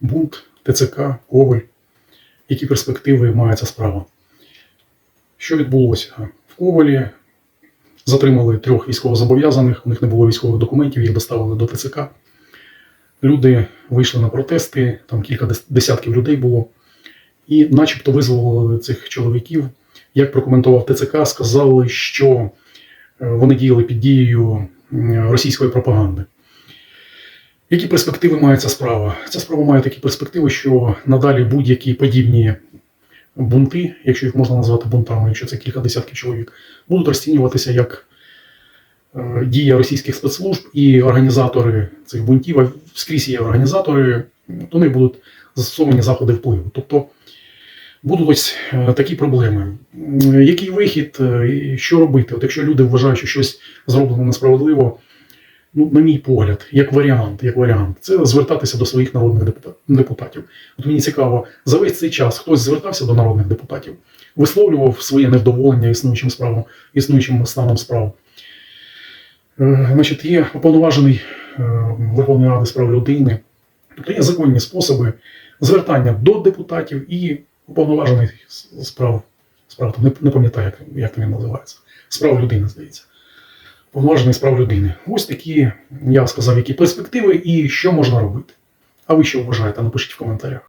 бунт, ТЦК, Коваль. Які перспективи має ця справа? Що відбулося? В Ковалі затримали трьох військовозобов'язаних, у них не було військових документів, їх доставили до ТЦК. Люди вийшли на протести, там кілька десятків людей було, і начебто визволили цих чоловіків. Як прокоментував ТЦК, сказали, що е, вони діяли під дією російської пропаганди. Які перспективи має ця справа? Ця справа має такі перспективи, що надалі будь-які подібні бунти, якщо їх можна назвати бунтами, якщо це кілька десятків чоловік, будуть розцінюватися як е, дія російських спецслужб і організатори цих бунтів, а скрізь є організатори, до них будуть застосовані заходи впливу. Тобто будуть ось е, такі проблеми. Який вихід, е, що робити? От якщо люди вважають, що щось зроблено несправедливо, ну, на мій погляд, як варіант, як варіант, це звертатися до своїх народних депута- депутатів. От мені цікаво, за весь цей час хтось звертався до народних депутатів, висловлював своє невдоволення існуючим справам, існуючим станом справ. Е, Значить, є уповноважений е, Верховної Ради з прав людини, тобто є законні способи звертання до депутатів і уповноважений справ, справ не, не пам'ятаю, як, як він називається. Справ людини, здається. Повноважений з прав людини. Ось такі, я сказав, які перспективи і що можна робити. А ви що вважаєте? Напишіть в коментарях.